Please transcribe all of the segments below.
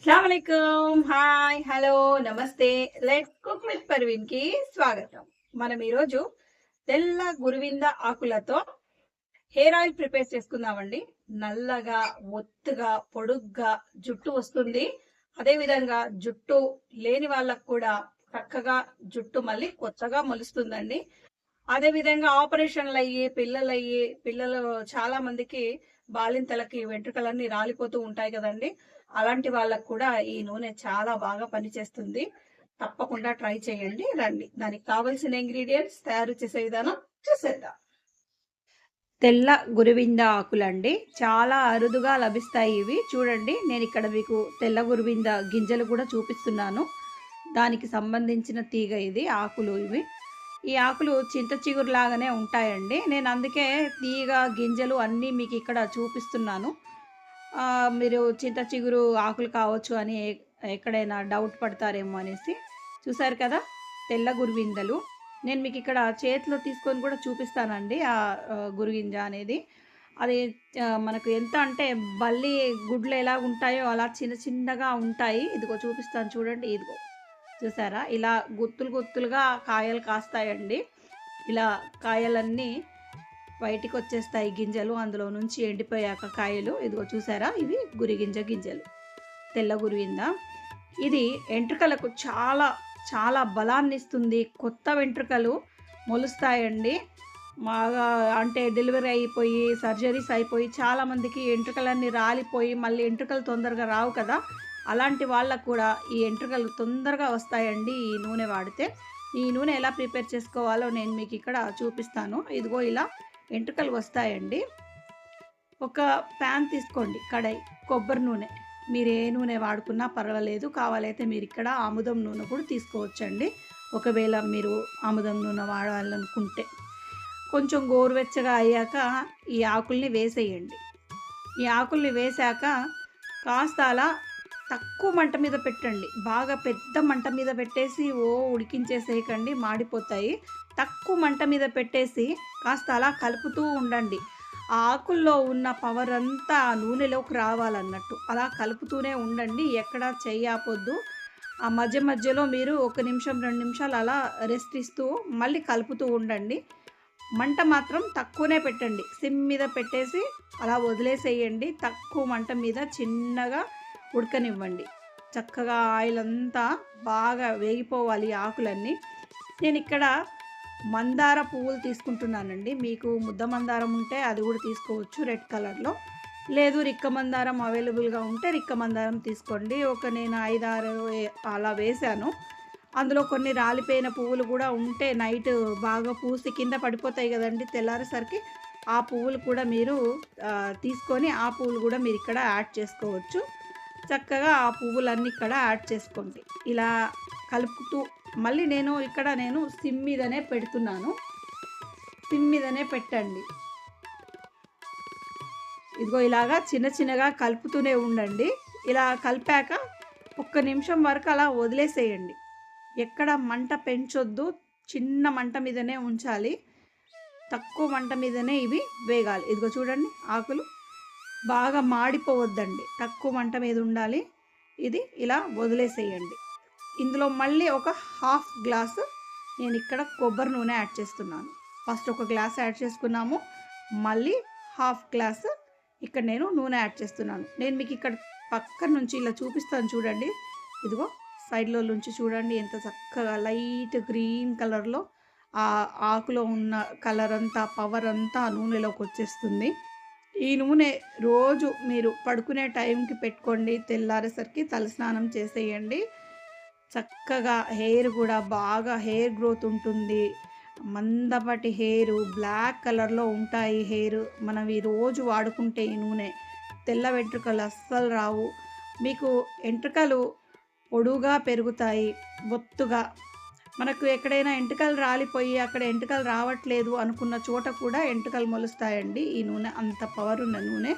అస్సలామలైకుం hi hello నమస్తే. Let's cook with పర్వీన్కి స్వాగతం. మనం ఈరోజు తెల్ల గురువింద ఆకులతో హెయిర్ ఆయిల్ ప్రిపేర్ చేసుకుందామండి. నల్లగా ఒత్తుగా పొడుగ్గా జుట్టు వస్తుంది. అదే విధంగా జుట్టు లేని వాళ్ళకు కూడా చక్కగా జుట్టు మళ్ళీ కొత్తగా మొలుస్తుందండి. అదే విధంగా ఆపరేషన్లు అయ్యి పిల్లలు అయ్యి పిల్లలు చాలా మందికి బాలింతలకి వెంట్రుకలన్నీ రాలిపోతూ ఉంటాయి కదండి. అలాంటి వాళ్ళకు కూడా ఈ నూనె చాలా బాగా పనిచేస్తుంది. తప్పకుండా ట్రై చేయండి రండి. దానికి కావలసిన ఇంగ్రీడియంట్స్ తయారు చేసే విధానం చూసేద్దాం. తెల్ల గురువింద ఆకులండి. చాలా అరుదుగా లభిస్తాయి ఇవి. చూడండి నేను ఇక్కడ మీకు తెల్ల గురువింద గింజలు కూడా చూపిస్తున్నాను. దానికి సంబంధించిన తీగ ఇది ఆకులు ఇవి. ఈ ఆకులు చింత చిగురులాగానే ఉంటాయండి. నేను అందుకే తీగ గింజలు అన్నీ మీకు ఇక్కడ చూపిస్తున్నాను. మీరు చింత చిగురు ఆకులు కావచ్చు అని ఎక్కడైనా డౌట్ పడతారేమో అనేసి. చూసారు కదా? తెల్ల గురువిందలు. నేను మీకు ఇక్కడ చేతిలో తీసుకొని కూడా చూపిస్తానండి ఆ గురిగింజ గురుగింజ అనేది. అది మనకు ఎంత అంటే బల్లి గుడ్లు ఎలా ఉంటాయో అలా చిన్న చిన్నగా ఉంటాయి. ఇదిగో చూపిస్తాను చూడండి. ఇదిగో. చూసారా? ఇలా గుత్తులు గుత్తులుగా కాయలు కాస్తాయండి. ఇలా కాయలన్నీ బయటికి వచ్చేస్తాయి గింజలు. అందులో నుంచి ఎండిపోయాక కాయలు. ఇదిగో చూసారా? ఇవి గురిగింజ గింజలు. తెల్ల గురిగింద ఇది వెంట్రుకలకు చాలా చాలా బలాన్ని ఇస్తుంది కొత్త వెంట్రుకలు మొలుస్తాయండి. బాగా అంటే డెలివరీ అయిపోయి సర్జరీస్ అయిపోయి చాలామందికి వెంట్రుకలన్నీ రాలిపోయి మళ్ళీ వెంట్రుకలు తొందరగా రావు కదా. అలాంటి వాళ్ళకు కూడా ఈ ఎంట్రుకలు తొందరగా వస్తాయండి ఈ నూనె వాడితే. ఈ నూనె ఎలా ప్రిపేర్ చేసుకోవాలో నేను మీకు ఇక్కడ చూపిస్తాను. ఇదిగో ఇలా ఎంట్రుకలు వస్తాయండి. ఒక ప్యాన్ తీసుకోండి కడాయి కొబ్బరి నూనె. మీరు ఏ నూనె వాడుకున్నా పర్వాలేదు. కావాలైతే మీరు ఇక్కడ ఆముదం నూనె కూడా తీసుకోవచ్చండి. ఒకవేళ మీరు ఆముదం నూనె వాడాలనుకుంటే. కొంచెం గోరువెచ్చగా అయ్యాక ఈ ఆకుల్ని వేసేయండి. ఈ ఆకుల్ని వేసాక కాస్త అలా తక్కువ మంట మీద పెట్టండి. బాగా పెద్ద మంట మీద పెట్టేసి ఓ ఉడికించేసేయకండి మాడిపోతాయి. తక్కువ మంట మీద పెట్టేసి కాస్త అలా కలుపుతూ ఉండండి. ఆ ఆకుల్లో ఉన్న పవర్ అంతా ఆ నూనెలోకి రావాలన్నట్టు. అలా కలుపుతూనే ఉండండి ఎక్కడా చెయ్యాపొద్దు ఆ మధ్య మధ్యలో మీరు ఒక నిమిషం రెండు నిమిషాలు అలా రెస్ట్ ఇస్తూ మళ్ళీ కలుపుతూ ఉండండి. మంట మాత్రం తక్కువనే పెట్టండి. సిమ్ మీద పెట్టేసి అలా వదిలేసేయండి. తక్కువ మంట మీద చిన్నగా ఉడకనివ్వండి. చక్కగా ఆయిల్ అంతా బాగా వేగిపోవాలి ఆకులన్నీ. నేను ఇక్కడ మందార పువ్వులు తీసుకుంటున్నానండి. మీకు ముద్ద మందారం ఉంటే అది కూడా తీసుకోవచ్చు రెడ్ కలర్లో. లేదు రిక్క మందారం అవైలబుల్గా ఉంటే రిక్క మందారం తీసుకోండి. ఒక నేను ఐదారు అలా వేశాను. అందులో కొన్ని రాలిపోయిన పువ్వులు కూడా ఉంటే నైట్ బాగా పూసి కింద పడిపోతాయి కదండి తెల్లారేసరికి. ఆ పువ్వులు కూడా మీరు తీసుకొని ఆ పువ్వులు కూడా మీరు ఇక్కడ యాడ్ చేసుకోవచ్చు. చక్కగా ఆ పువ్వులన్నీ ఇక్కడ యాడ్ చేసుకోండి. ఇలా కలుపుతూ మళ్ళీ నేను ఇక్కడ నేను సిమ్ మీదనే పెడుతున్నాను. సిమ్ మీదనే పెట్టండి. ఇదిగో ఇలాగా చిన్న చిన్నగా కలుపుతూనే ఉండండి. ఇలా కలిపాక ఒక్క నిమిషం వరకు అలా వదిలేసేయండి. ఎక్కడ మంట పెంచొద్దు చిన్న మంట మీదనే ఉంచాలి. తక్కువ మంట మీదనే ఇవి వేగాలి. ఇదిగో చూడండి ఆకులు. బాగా మాడిపోవద్దండి. తక్కువ మంట మీద ఉండాలి. ఇది ఇలా వదిలేసేయండి. ఇందులో మళ్ళీ ఒక హాఫ్ గ్లాసు నేను ఇక్కడ కొబ్బరి నూనె యాడ్ చేస్తున్నాను. ఫస్ట్ ఒక గ్లాస్ యాడ్ చేసుకున్నాము. మళ్ళీ హాఫ్ గ్లాస్ ఇక్కడ నేను నూనె యాడ్ చేస్తున్నాను. నేను మీకు ఇక్కడ పక్కన నుంచి ఇలా చూపిస్తాను చూడండి. ఇదిగో సైడ్లో నుంచి చూడండి ఎంత చక్కగా లైట్ గ్రీన్ కలర్లో ఆ ఆకులో ఉన్న కలర్ అంతా పవర్ అంతా నూనెలోకి వచ్చేస్తుంది. ఈ నూనె రోజు మీరు పడుకునే టైంకి పెట్టుకోండి. తెల్లారేసరికి తలస్నానం చేసేయండి. చక్కగా హెయిర్ కూడా బాగా హెయిర్ గ్రోత్ ఉంటుంది. మందపాటి హెయిర్ బ్లాక్ కలర్లో ఉంటాయి హెయిర్. మనం ఈ రోజు వాడుకుంటే ఈ నూనె. తెల్ల వెంట్రుకలు అస్సలు రావు. మీకు వెంట్రుకలు పొడుగా పెరుగుతాయి. బొత్తుగా మనకు ఎక్కడైనా ఎంటుకలు రాలిపోయి అక్కడ ఎంటుకలు రావట్లేదు అనుకున్న చోట కూడా ఎంటుకలు మొలుస్తాయండి. ఈ నూనె అంత పవర్ ఉన్న నూనె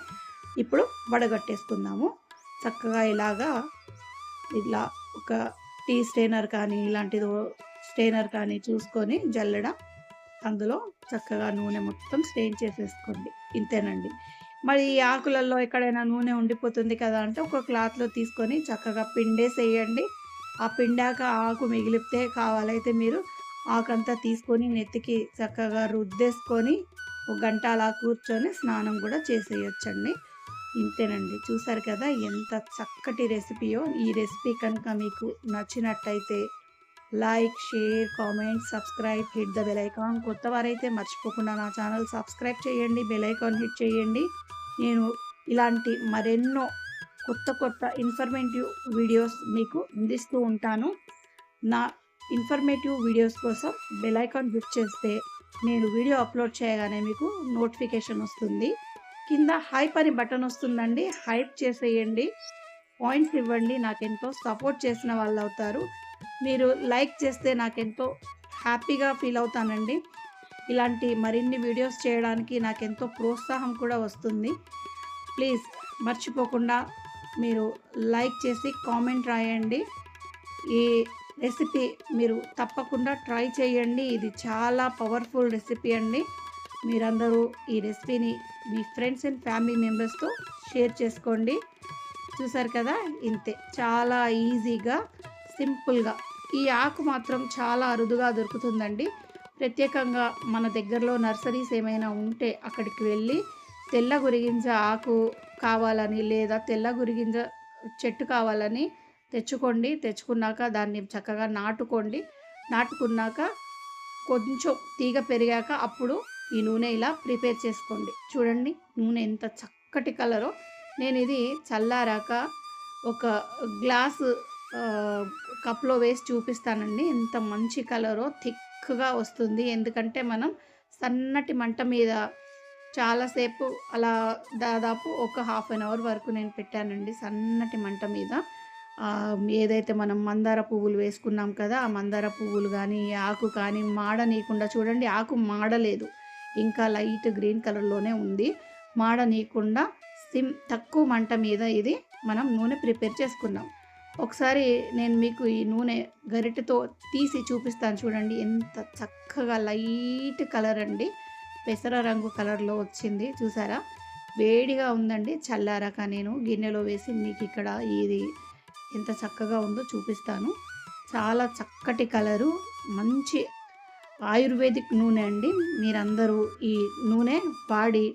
ఇప్పుడు వడగట్టేసుకుందాము. చక్కగా ఇలాగా ఇలా ఒక టీ స్టేనర్ కానీ ఇలాంటిది స్టేనర్ కానీ చూసుకొని జల్లడం. అందులో చక్కగా నూనె మొత్తం స్టెయిన్ చేసేసుకోండి. ఇంతేనండి. మరి ఈ ఆకులలో ఎక్కడైనా నూనె ఉండిపోతుంది కదా అంటే ఒక క్లాత్లో తీసుకొని చక్కగా పిండేసేయండి. ఆ పిండాక ఆకు మిగిలితే కావాలైతే మీరు ఆకంతా తీసుకొని నెత్తికి చక్కగా రుద్దేసుకొని ఒక గంట అలా కూర్చొని స్నానం కూడా చేసేయొచ్చండి. ఇంతేనండి. చూసారు కదా ఎంత చక్కటి రెసిపీయో. ఈ రెసిపీ కనుక మీకు నచ్చినట్టయితే like share comment subscribe hit the bell icon. కొత్త వారైతే మర్చిపోకుండా నా ఛానల్ సబ్స్క్రైబ్ చేయండి బెల్ ఐకాన్ హిట్ చేయండి. నేను ఇలాంటి మరెన్నో కొత్త కొత్త ఇన్ఫర్మేటివ్ వీడియోస్ మీకు అందిస్తూ ఉంటాను. నా ఇన్ఫర్మేటివ్ వీడియోస్ కోసం బెల్ ఐకాన్ చేస్తే నేను వీడియో అప్లోడ్ చేయగానే మీకు నోటిఫికేషన్ వస్తుంది. కింద హైప్ అని బటన్ వస్తుందండి. హైప్ చేసేయండి. పాయింట్స్ ఇవ్వండి. నాకెంతో సపోర్ట్ చేసిన వాళ్ళు అవుతారు. మీరు లైక్ చేస్తే నాకెంతో హ్యాపీగా ఫీల్ అవుతానండి. ఇలాంటి మరిన్ని వీడియోస్ చేయడానికి నాకెంతో ప్రోత్సాహం కూడా వస్తుంది. ప్లీజ్ మర్చిపోకుండా మీరు లైక్ చేసి కామెంట్ రాయండి. ఈ రెసిపీ మీరు తప్పకుండా ట్రై చేయండి. ఇది చాలా పవర్ఫుల్ రెసిపీ అండి. మీరందరూ ఈ రెసిపీని మీ ఫ్రెండ్స్ అండ్ ఫ్యామిలీ మెంబర్స్తో షేర్ చేసుకోండి. చూసారు కదా? ఇంతే. చాలా ఈజీగా సింపుల్గా. ఈ ఆకు మాత్రం చాలా అరుదుగా దొరుకుతుందండి. ప్రత్యేకంగా మన దగ్గరలో నర్సరీస్ ఏమైనా ఉంటే అక్కడికి వెళ్ళి తెల్ల గురిగింజ ఆకు కావాలని లేదా తెల్ల గురిగింజ చెట్టు కావాలని తెచ్చుకోండి. తెచ్చుకున్నాక దాన్ని చక్కగా నాటుకోండి. నాటుకున్నాక కొంచెం తీగ పెరిగాక అప్పుడు ఈ నూనె ఇలా ప్రిపేర్ చేసుకోండి. చూడండి నూనె ఎంత చక్కటి కలరో. నేను ఇది చల్లారాక ఒక గ్లాసు కప్లో వేసి చూపిస్తానండి. ఎంత మంచి కలరో థిక్గా వస్తుంది. ఎందుకంటే మనం సన్నటి మంట మీద చాలాసేపు అలా దాదాపు ఒక హాఫ్ అన్ అవర్ వరకు నేను పెట్టానండి సన్నటి మంట మీద. ఏదైతే మనం మందార పువ్వులు వేసుకున్నాం కదా ఆ మందార పువ్వులు కానీ ఆకు కానీ మాడనీయకుండా చూడండి ఆకు మాడలేదు. ఇంకా లైట్ గ్రీన్ కలర్లోనే ఉంది. మాడనీయకుండా సిమ్ తక్కువ మంట మీద ఇది మనం నూనె ప్రిపేర్ చేసుకున్నాం. ఒకసారి నేను మీకు ఈ నూనె గరిటెతో తీసి చూపిస్తాను చూడండి ఎంత చక్కగా లైట్ కలర్ అండి. పెసర రంగు కలర్లో వచ్చింది. చూసారా? వేడిగా ఉందండి. చల్లారాక నేను గిన్నెలో వేసి మీకు ఇక్కడ ఇది ఎంత చక్కగా ఉందో చూపిస్తాను. చాలా చక్కటి కలరు మంచి ఆయుర్వేదిక్ నూనె అండి. మీరందరూ ఈ నూనె వాడి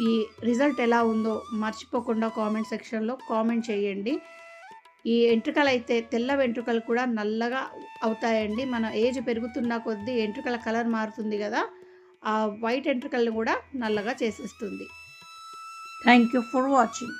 ఈ రిజల్ట్ ఎలా ఉందో మర్చిపోకుండా కామెంట్ సెక్షన్లో కామెంట్ చేయండి. ఈ వెంట్రుకలు అయితే తెల్ల వెంట్రుకలు కూడా నల్లగా అవుతాయండి. మన ఏజ్ పెరుగుతున్న కొద్దీ వెంట్రుకల కలర్ మారుతుంది కదా. ఆ వైట్ ఎంట్రికల్ని కూడా నల్లగా చేసేస్తుంది. Thank you for watching